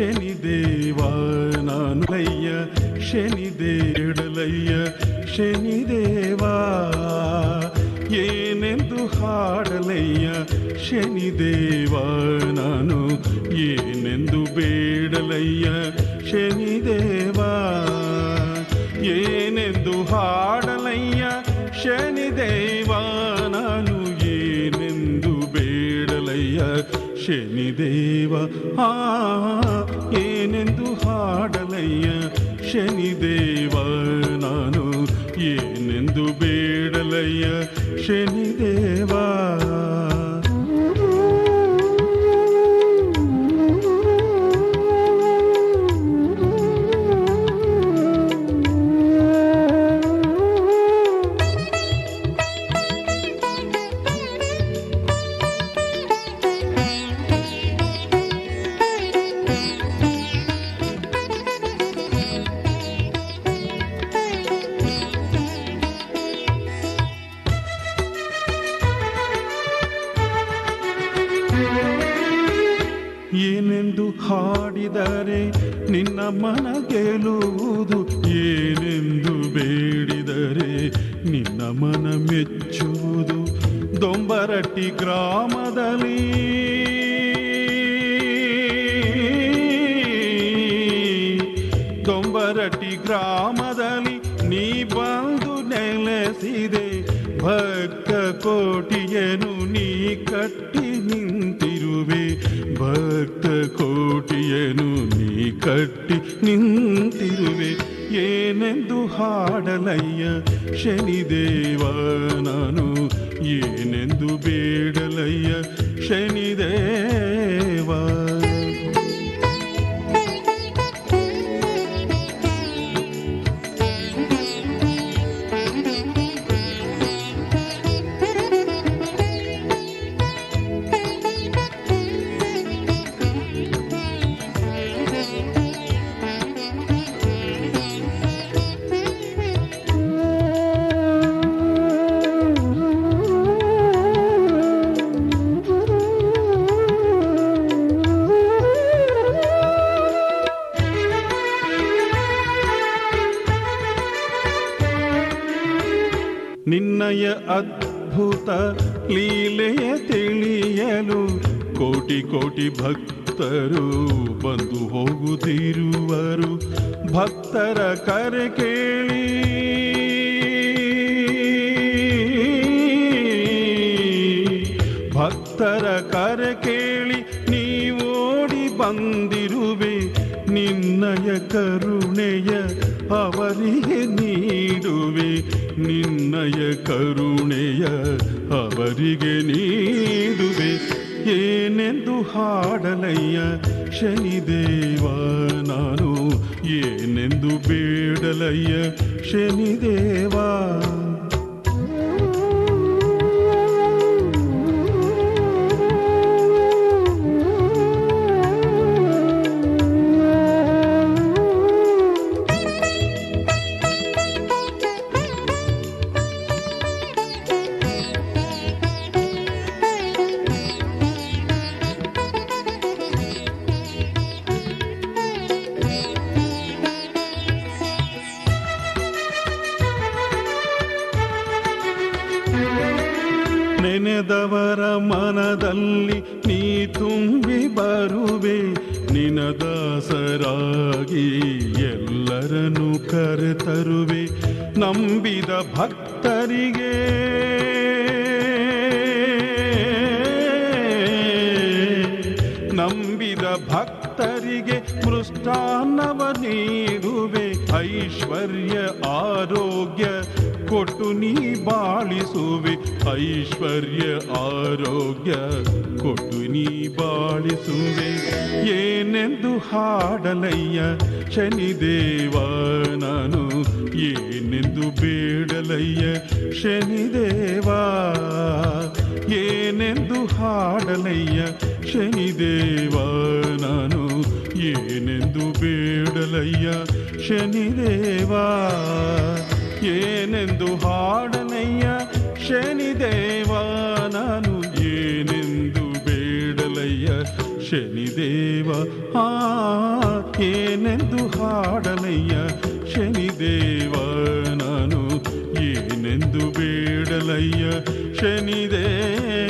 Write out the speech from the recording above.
శనిదేవా నానులయ్య ಶನಿದೇಡಲಯ್ಯ ಶನಿದೇವ ಏನೆಂದು ಹಾಡಲಯ್ಯ ಶನಿದೇವ ನಾನು ಶನಿದೇವ ಆ ಏನೆಂದು ಹಾಡಲಯ್ಯ? ಶನಿ ದೇವ ನಾನು ಏನೆಂದು ಬೇಡಲಯ್ಯ? ಶನಿದೇವಾ ಏನೆಂದು ಹಾಡಿದರೆ ನಿನ್ನ ಮನ ಗೆಲುವುದು ಏನೆಂದು ಬೇಡಿದರೆ ನಿನ್ನ ಮನ ಮೆಚ್ಚುವುದು. ದೊಂಬರಟ್ಟಿ ಗ್ರಾಮದಲ್ಲಿ ದೊಂಬರಟ್ಟಿ ಗ್ರಾಮದಲ್ಲಿ ನೀ ಬಂದು ನೆಲೆಸಿದೆ, ಭಕ್ತ ಕೋಟಿಯನು ನೀ ಕಟ್ಟಿ ನಿಂತಿರುವೆ. ಭಕ್ತ ಕೋಟಿಯನು ನೀ ಕಟ್ಟಿ ನಿಂತಿರುವೆ. ಏನೆಂದು ಹಾಡಲಯ್ಯ ಶನಿದೇವ ನಾನು ಏನೆಂದು ಬೇಡಲಯ್ಯ ಶನಿದೇವ ನಿನ್ನಯ ಅದ್ಭುತ ಲೀಲೆಯ ತಿಳಿಯಲು ಕೋಟಿ ಕೋಟಿ ಭಕ್ತರು ಬಂದು ಹೋಗುತ್ತಿರುವರು. ಭಕ್ತರ ಕರೆ ಕೇಳಿ. ಭಕ್ತರ ಕರೆ ಕೇಳಿ ನೀವೋಡಿ ಬಂದಿರುವೆ. ನಿನ್ನಯ ಕರುಣೆಯ ಅವರಿಗೆ ನೀಡುವೆ. ನಿನ್ನಯ ಕರುಣೆಯ ಅವರಿಗೆ ನೀಡುವೆ. ಏನೆಂದು ಹಾಡಲಯ್ಯ ಶನಿದೇವ ನಾನು? ಏನೆಂದು ಬೇಡಲಯ್ಯ ಶನಿದೇವಾ? ನೆನೆದವರ ಮನದಲ್ಲಿ ನೀ ತುಂಬಿ ಬರುವೆ. ನಿನದಾಸರಾಗಿ ಎಲ್ಲರನ್ನು ಕರೆತರುವೆ. ನಂಬಿದ ಭಕ್ತರಿಗೆ ನಂಬಿದ ಭಕ್ತರಿಗೆ ಮೃಷ್ಟಾನ್ನವ ನೀಡುವೆ. ಐಶ್ವರ್ಯ, ಆರೋಗ್ಯ ಕೊಟ್ಟು ನೀ ಬಾಳಿಸುವೆ ಐಶ್ವರ್ಯ ಆರೋಗ್ಯ. ಕೊಟ್ಟು ನೀ ಬಾಳಿಸುವೆ ಏನೆಂದು ಹಾಡಲಯ್ಯ ಶನಿದೇವ ನಾನು ಏನೆಂದು ಬೇಡಲಯ್ಯ ಶನಿದೇವ. ಏನೆಂದು ಹಾಡಲಯ್ಯ ಶನಿದೇವ ನಾನು ಏನೆಂದು ಬೇಡಲಯ್ಯ ಶನಿದೇವಾ. ಏನೆಂದು ಹಾಡನಯ್ಯ ಶನಿದೇವ ನಾನು ಏನೆಂದು ಬೇಡಲಯ್ಯ ಶನಿದೇವ ಆ, ಏನೆಂದು ಹಾಡನಯ್ಯ ಶನಿದೇವ ನಾನು ಏನೆಂದು ಬೇಡಲಯ್ಯ ಶನಿದೇವ